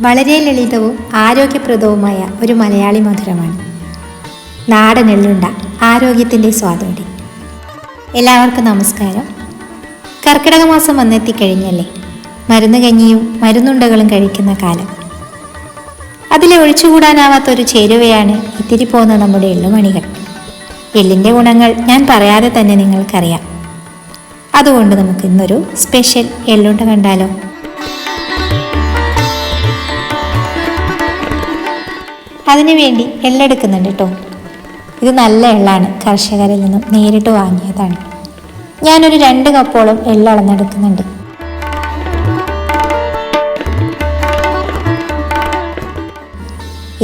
വളരെ ലളിതവും ആരോഗ്യപ്രദവുമായ ഒരു മലയാളി മധുരമാണ്. നാടൻ എള്ളുണ്ട ആരോഗ്യത്തിന്റെ സ്വാതോടി എല്ലാവർക്കും നമസ്കാരം. കർക്കിടക മാസം വന്നെത്തിക്കഴിഞ്ഞല്ലേ? മരുന്ന് കഞ്ഞിയും മരുന്നുണ്ടകളും കഴിക്കുന്ന കാലം. അതിലെ ഒഴിച്ചുകൂടാനാവാത്ത ഒരു ചേരുവയാണ് ഇത്തിരി പോകുന്ന നമ്മുടെ എള്ളുമണികൾ. എള്ളിന്റെ ഗുണങ്ങൾ ഞാൻ പറയാതെ തന്നെ നിങ്ങൾക്കറിയാം. അതുകൊണ്ട് നമുക്ക് ഇന്നൊരു സ്പെഷ്യൽ എള്ളുണ്ട കണ്ടാലോ? അതിനു വേണ്ടി എള്ളെടുക്കുന്നുണ്ട് കേട്ടോ ഇത് നല്ല എള്ളാണ്. കർഷകരിൽ നിന്നും നേരിട്ട് വാങ്ങിയതാണ്. ഞാനൊരു രണ്ട് കപ്പോളം എള്ള അളന്നെടുക്കുന്നുണ്ട്.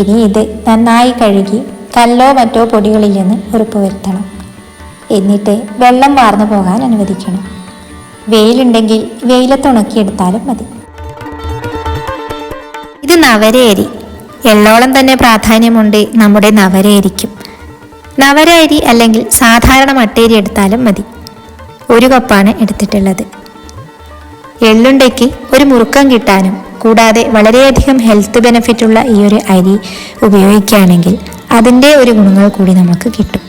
ഇനി ഇത് നന്നായി കഴുകി കല്ലോ മറ്റോ പൊടികളിൽ നിന്ന് ഉറപ്പ് വരുത്തണം. എന്നിട്ട് വെള്ളം വാർന്നു പോകാൻ അനുവദിക്കണം. വെയിലുണ്ടെങ്കിൽ വെയിലത്തുണക്കിയെടുത്താലും മതി. ഇത് നവരയരി എള്ളോളം തന്നെ പ്രാധാന്യമുണ്ട് നമ്മുടെ നവരയരിക്കും നവര അരി അല്ലെങ്കിൽ സാധാരണ മട്ടേരി എടുത്താലും മതി. ഒരു കപ്പാണ് എടുത്തിട്ടുള്ളത്. എള്ളുണ്ടയ്ക്ക് ഒരു മുറുക്കം കിട്ടാനും കൂടാതെ വളരെയധികം ഹെൽത്ത് ബെനിഫിറ്റ് ഉള്ള ഈ ഒരു അരി ഉപയോഗിക്കുകയാണെങ്കിൽ അതിന്റെ ഒരു ഗുണങ്ങൾ കൂടി നമുക്ക് കിട്ടും.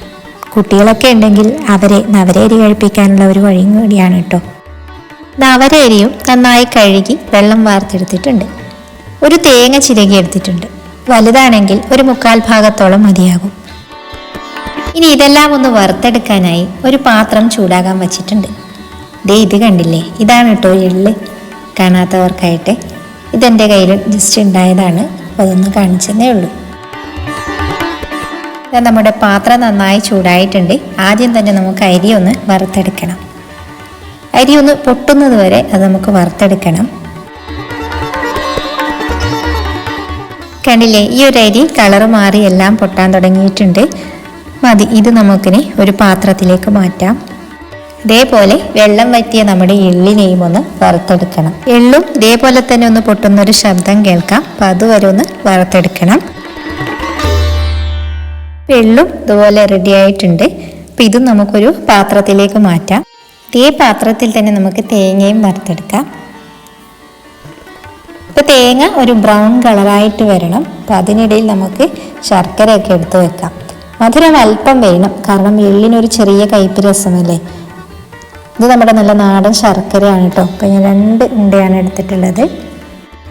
കുട്ടികളൊക്കെ ഉണ്ടെങ്കിൽ അവരെ നവരയരി കഴിപ്പിക്കാനുള്ള ഒരു വഴിയും കൂടിയാണ് കേട്ടോ. നവരയരിയും നന്നായി കഴുകി വെള്ളം വാർത്തെടുത്തിട്ടുണ്ട്. ഒരു തേങ്ങ ചിരകി എടുത്തിട്ടുണ്ട്. വലുതാണെങ്കിൽ ഒരു മുക്കാൽ ഭാഗത്തോളം മതിയാകും. ഇനി ഇതെല്ലാം ഒന്ന് വറുത്തെടുക്കാനായി ഒരു പാത്രം ചൂടാകാൻ വച്ചിട്ടുണ്ട്. ദേ ഇത് കണ്ടില്ലേ? ഇതാണ് കേട്ടോ എള്ള്. കാണാത്തവർക്കായിട്ട് ഇതെന്റെ കയ്യിൽ ജസ്റ്റ് ഉണ്ടായതാണ്. അതൊന്ന് കാണിച്ചതേ ഉള്ളൂ. നമ്മുടെ പാത്രം നന്നായി ചൂടായിട്ടുണ്ട്. ആദ്യം തന്നെ നമുക്ക് അരി ഒന്ന് വറുത്തെടുക്കണം. അരി ഒന്ന് പൊട്ടുന്നത് വരെ അത് നമുക്ക് വറുത്തെടുക്കണം. കണ്ടില്ലേ ഈ ഒരു അരി കളർ മാറി എല്ലാം പൊട്ടാൻ തുടങ്ങിയിട്ടുണ്ട്. മതി ഇത് നമുക്കിനി ഒരു പാത്രത്തിലേക്ക് മാറ്റാം. ഇതേപോലെ വെള്ളം വറ്റിയ നമ്മുടെ എള്ളിനെയും ഒന്ന് വറുത്തെടുക്കണം. എള്ളും ഇതേപോലെ തന്നെ ഒന്ന് പൊട്ടുന്നൊരു ശബ്ദം കേൾക്കാം. അപ്പം അതുവരെ ഒന്ന് വറുത്തെടുക്കണം. എള്ളും ഇതുപോലെ റെഡി ആയിട്ടുണ്ട്. അപ്പം ഇതും നമുക്കൊരു പാത്രത്തിലേക്ക് മാറ്റാം. ഇതേ പാത്രത്തിൽ തന്നെ നമുക്ക് തേങ്ങയും വറുത്തെടുക്കാം. തേങ്ങ ഒരു ബ്രൗൺ കളറായിട്ട് വരണം. അപ്പം അതിനിടയിൽ നമുക്ക് ശർക്കരയൊക്കെ എടുത്ത് വെക്കാം. മധുരം അല്പം വേണം. കാരണം എള്ളിനൊരു ചെറിയ കയ്പ് രസമല്ലേ? ഇത് നമ്മുടെ നല്ല നാടൻ ശർക്കരയാണ് കേട്ടോ. അപ്പം ഞാൻ രണ്ട് ഉണ്ടയാണ് എടുത്തിട്ടുള്ളത്.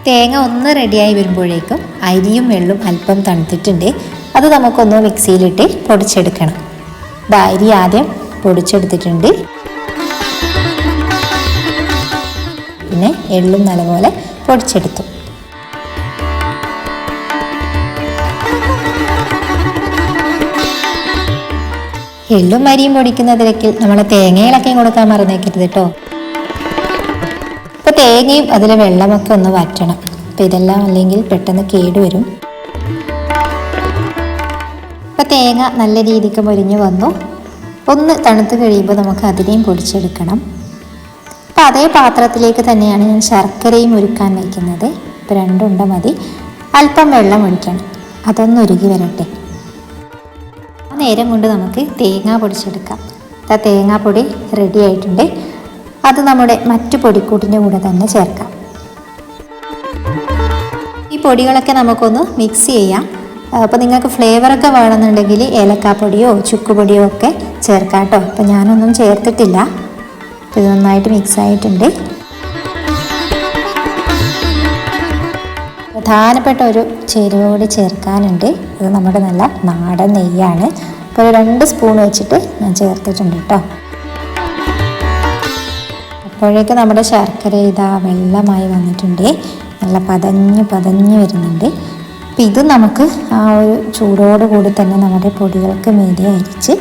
തേങ്ങ ഒന്ന് റെഡിയായി വരുമ്പോഴേക്കും അരിയും വെള്ളും അല്പം തണുത്തിട്ടുണ്ട്. അത് നമുക്കൊന്ന് മിക്സിയിലിട്ട് പൊടിച്ചെടുക്കണം. ഇത് അരി ആദ്യം പൊടിച്ചെടുത്തിട്ടുണ്ട്. പിന്നെ എള്ളും നല്ലപോലെ പൊടിച്ചെടുത്തു. എള്ളും മരിയും പൊടിക്കുന്ന തിരക്കിൽ നമ്മൾ തേങ്ങയിലൊക്കെയും കൊടുക്കാൻ മറന്നേക്കരുത് കേട്ടോ ഇപ്പൊ തേങ്ങയും അതിലെ വെള്ളമൊക്കെ ഒന്ന് വറ്റണം. അപ്പൊ ഇതെല്ലാം അല്ലെങ്കിൽ പെട്ടെന്ന് കേടുവരും. ഇപ്പൊ തേങ്ങ നല്ല രീതിക്ക് പൊരിഞ്ഞു വന്നു. ഒന്ന് തണുത്ത് കഴിയുമ്പോൾ നമുക്ക് അതിനെയും പൊടിച്ചെടുക്കണം. അപ്പം അതേ പാത്രത്തിലേക്ക് തന്നെയാണ് ഞാൻ ശർക്കരയും ഒരുക്കാൻ വയ്ക്കുന്നത്. ഇപ്പം രണ്ടുണ്ട മതി. അല്പം വെള്ളം ഒഴിക്കണം. അതൊന്ന് ഉരുകി വരട്ടെ. നേരം കൊണ്ട് നമുക്ക് തേങ്ങ പൊടിച്ചെടുക്കാം. ആ തേങ്ങാപ്പൊടി റെഡി ആയിട്ടുണ്ട്. അത് നമ്മുടെ മറ്റു പൊടിക്കൂട്ടിന്റെ കൂടെ തന്നെ ചേർക്കാം. ഈ പൊടികളൊക്കെ നമുക്കൊന്ന് മിക്സ് ചെയ്യാം. അപ്പോൾ നിങ്ങൾക്ക് ഫ്ലേവറൊക്കെ വേണമെന്നുണ്ടെങ്കിൽ ഏലക്കാപ്പൊടിയോ ചുക്കുപൊടിയോ ഒക്കെ ചേർക്കാം കേട്ടോ. അപ്പോൾ ഞാനൊന്നും ചേർത്തിട്ടില്ല. ഇത് നന്നായിട്ട് മിക്സ് ആയിട്ടുണ്ട്. പ്രധാനപ്പെട്ട ഒരു ചേരുവ കൂടി ചേർക്കാനുണ്ട്. ഇത് നമ്മുടെ നല്ല നാടൻ നെയ്യാണ്. അപ്പോൾ ഒരു രണ്ട് സ്പൂൺ വെച്ചിട്ട് ഞാൻ ചേർത്തിട്ടുണ്ട് കേട്ടോ അപ്പോഴേക്ക് നമ്മുടെ ശർക്കര ഇതാ വെള്ളമായി വന്നിട്ടുണ്ട്. നല്ല പതഞ്ഞ് പതഞ്ഞ് വരുന്നുണ്ട്. അപ്പം ഇത് നമുക്ക് ആ ഒരു ചൂടോട് കൂടി തന്നെ നമ്മുടെ പൊടികൾക്ക് മീതെ അരിച്ച്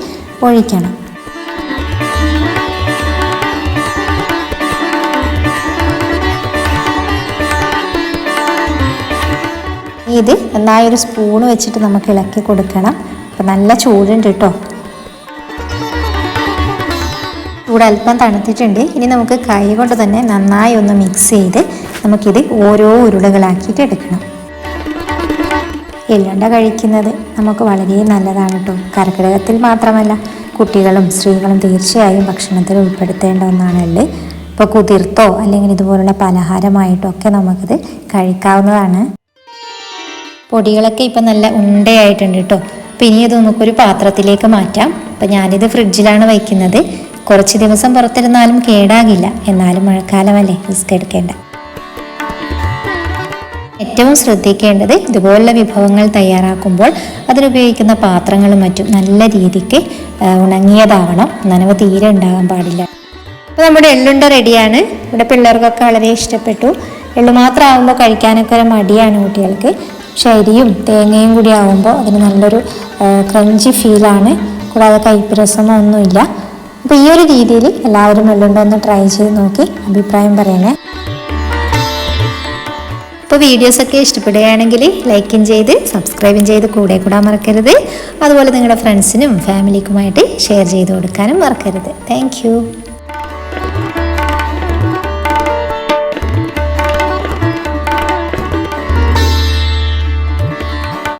ഒഴിക്കണം. ഇത് നന്നായി ഒരു സ്പൂൺ വെച്ചിട്ട് നമുക്ക് ഇളക്കി കൊടുക്കണം. അപ്പം നല്ല ചൂടുണ്ട് കേട്ടോ. ചൂട് അല്പം തണുത്തിട്ടുണ്ട്. ഇനി നമുക്ക് കൈ കൊണ്ട് തന്നെ നന്നായി ഒന്ന് മിക്സ് ചെയ്ത് നമുക്കിത് ഓരോ ഉരുളകളാക്കിയിട്ട് എടുക്കണം. എല്ലണ്ട കഴിക്കുന്നത് നമുക്ക് വളരെ നല്ലതാണ് കേട്ടോ. കർക്കിടകത്തിൽ മാത്രമല്ല കുട്ടികളും സ്ത്രീകളും തീർച്ചയായും ഭക്ഷണത്തിൽ ഉൾപ്പെടുത്തേണ്ട ഒന്നാണ് എള്ള് ഇപ്പോൾ കുതിർത്തോ അല്ലെങ്കിൽ ഇതുപോലുള്ള പലഹാരമായിട്ടോ ഒക്കെ നമുക്കിത് കഴിക്കാവുന്നതാണ്. പൊടികളൊക്കെ ഇപ്പം നല്ല ഉണ്ടയായിട്ടുണ്ട് കേട്ടോ. അപ്പം ഇനി ഇത് നമുക്കൊരു പാത്രത്തിലേക്ക് മാറ്റാം. അപ്പം ഞാനിത് ഫ്രിഡ്ജിലാണ് വയ്ക്കുന്നത്. കുറച്ച് ദിവസം പുറത്തിരുന്നാലും കേടാകില്ല. എന്നാലും മഴക്കാലമല്ലേ റിസ്ക് എടുക്കേണ്ട. ഏറ്റവും ശ്രദ്ധിക്കേണ്ടത് ഇതുപോലുള്ള വിഭവങ്ങൾ തയ്യാറാക്കുമ്പോൾ അതിനുപയോഗിക്കുന്ന പാത്രങ്ങളും മറ്റും നല്ല രീതിക്ക് ഉണങ്ങിയതാവണം. നനവ് തീരെ ഉണ്ടാകാൻ പാടില്ല. അപ്പോൾ നമ്മുടെ എള്ളുണ്ട റെഡിയാണ്. ഇവിടെ പിള്ളേർക്കൊക്കെ വളരെ ഇഷ്ടപ്പെട്ടു. എള്ളു മാത്രം ആകുമ്പോൾ കഴിക്കാനൊക്കെ ഒരു മടിയാണ് കുട്ടികൾക്ക്. അരിയും തേങ്ങയും കൂടി ആകുമ്പോൾ അതിന് നല്ലൊരു ക്രഞ്ചി ഫീലാണ് കൂടാതെ കയ്പ്പ് രസമോ ഒന്നുമില്ല. അപ്പോൾ ഈ ഒരു രീതിയിൽ എല്ലാവരും എള്ളുണ്ട ഒന്ന് ട്രൈ ചെയ്ത് നോക്കി അഭിപ്രായം പറയണേ. ഇപ്പോൾ വീഡിയോസൊക്കെ ഇഷ്ടപ്പെടുകയാണെങ്കിൽ ലൈക്കും ചെയ്ത് സബ്സ്ക്രൈബും ചെയ്ത് കൂടെ കൂടാൻ മറക്കരുത്. അതുപോലെ നിങ്ങളുടെ ഫ്രണ്ട്സിനും ഫാമിലിക്കുമായിട്ട് ഷെയർ ചെയ്ത് കൊടുക്കാനും മറക്കരുത്. താങ്ക്